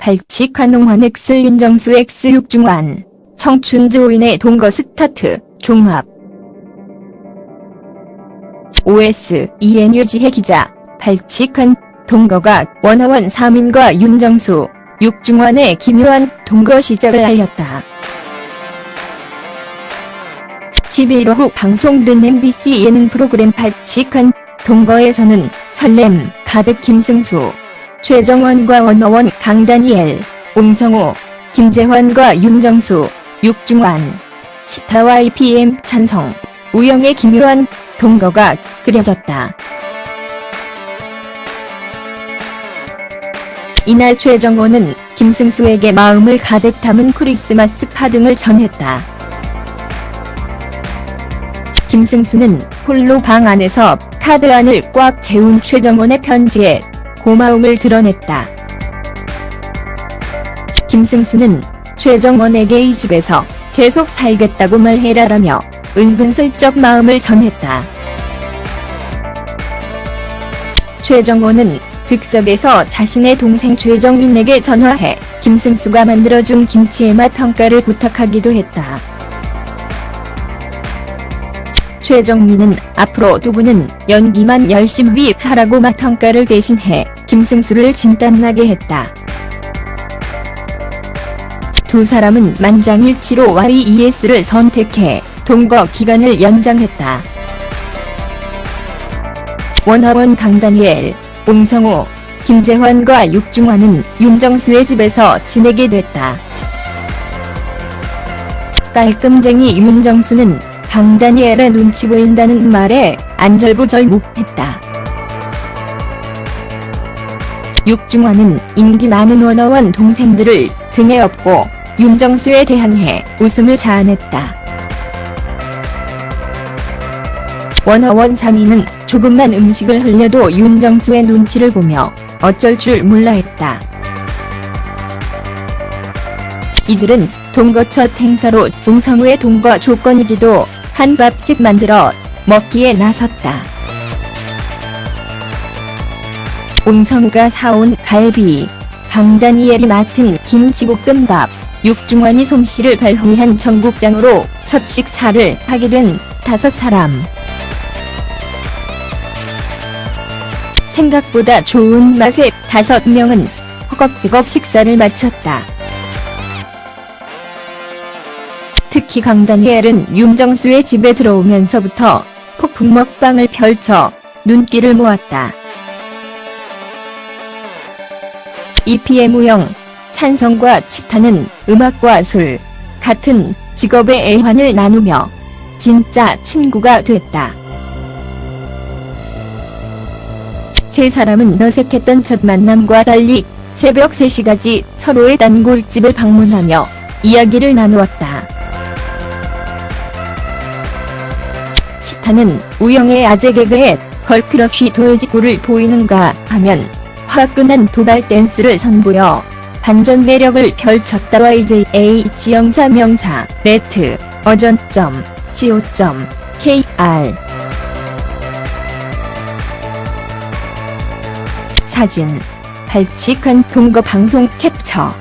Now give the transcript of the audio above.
발칙한 X 윤정수 X 육중환 청춘조인의 동거 스타트 종합 OS 이엔유지혜 기자 발칙한 동거가 원하원 3인과 윤정수 육중환의 기묘한 동거 시작을 알렸다. 11일 오후 방송된 MBC 예능 프로그램 발칙한 동거에서는 설렘 가득 김승수, 최정원과 원어원 강다니엘, 옹성호, 김재환과 윤정수, 육중환, 치타와 IPM 찬성, 우영의 기묘한 동거가 그려졌다. 이날 최정원은 김승수에게 마음을 가득 담은 크리스마스 카등을 전했다. 김승수는 홀로 방 안에서 카드 안을 꽉 채운 최정원의 편지에 고마움을 드러냈다. 김승수는 최정원에게 이 집에서 계속 살겠다고 말해라라며 은근슬쩍 마음을 전했다. 최정원은 즉석에서 자신의 동생 최정민에게 전화해 김승수가 만들어준 김치의 맛 평가를 부탁하기도 했다. 최정민은 앞으로 두 분은 연기만 열심히 하라고 맛 평가를 대신해 김승수를 진땀나게 했다. 두 사람은 만장일치로 YES를 선택해 동거 기간을 연장했다. 원하원 강다니엘, 옹성호, 김재환과 육중환은 윤정수의 집에서 지내게 됐다. 깔끔쟁이 윤정수는 강다니엘의 눈치 보인다는 말에 안절부절 못했다. 육중환은 인기 많은 원어원 동생들을 등에 업고 윤정수에 대항해 웃음을 자아냈다. 원어원 3위는 조금만 음식을 흘려도 윤정수의 눈치를 보며 어쩔 줄 몰라 했다. 이들은 동거 첫 행사로 웅성우의 동거 조건이기도 한 밥집 만들어 먹기에 나섰다. 웅성우가 사온 갈비, 강다니엘이 맡은 김치볶음밥, 육중환이 솜씨를 발휘한 전국장으로 첫 식사를 하게 된 다섯 사람. 생각보다 좋은 맛에 다섯 명은 허겁지겁 식사를 마쳤다. 특히 강다니엘은 윤정수의 집에 들어오면서부터 폭풍 먹방을 펼쳐 눈길을 모았다. EPM 우영, 찬성과 치타는 음악과 술, 같은 직업의 애환을 나누며 진짜 친구가 됐다. 세 사람은 어색했던 첫 만남과 달리 새벽 3시까지 서로의 단골집을 방문하며 이야기를 나누었다. 치타는 우영의 아재 개그에 걸크러쉬 돌직구를 보이는가 하면 화끈한 도발 댄스를 선보여 반전 매력을 펼쳤다. YJA 지영사 명사 네트 어전.co.kr 사진 발칙한 동거 방송 캡처